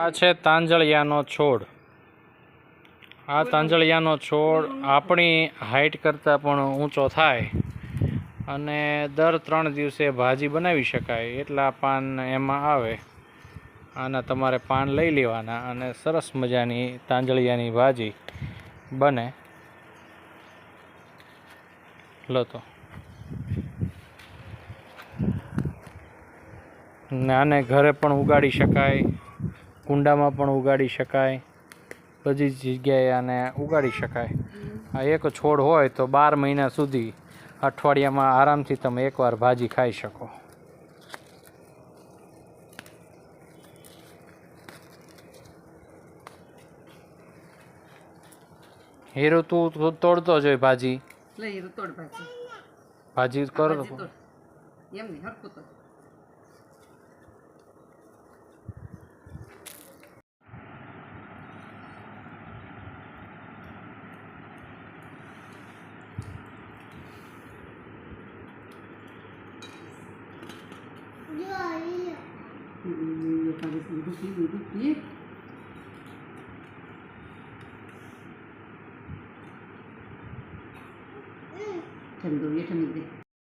આ છે તાંજળિયાનો છોડ. આ તાંજળિયાનો છોડ આપણી હાઈટ કરતાં પણ ઊંચો થાય અને દર ત્રણ દિવસે ભાજી બનાવી શકાય એટલા પાન એમાં આવે. આના તમારે પાન લઈ લેવાના અને સરસ મજાની તાંજળિયાની ભાજી બને. લો તો. ને આને ઘરે પણ ઉગાડી શકાય. કુંડામાં પણ ઉગાડી શકાય. બધી જ જગ્યાએ આને ઉગાડી શકાય. આ એક છોડ હોય તો બાર મહિના સુધી અઠવાડિયામાં આરામથી તમે એકવાર ભાજી ખાઈ શકો. હીરો તું તું તોડતો જ તોડ ભાજી. ભાજી. કરો એમ નહીં duduk sih duduk duduk चंदो ये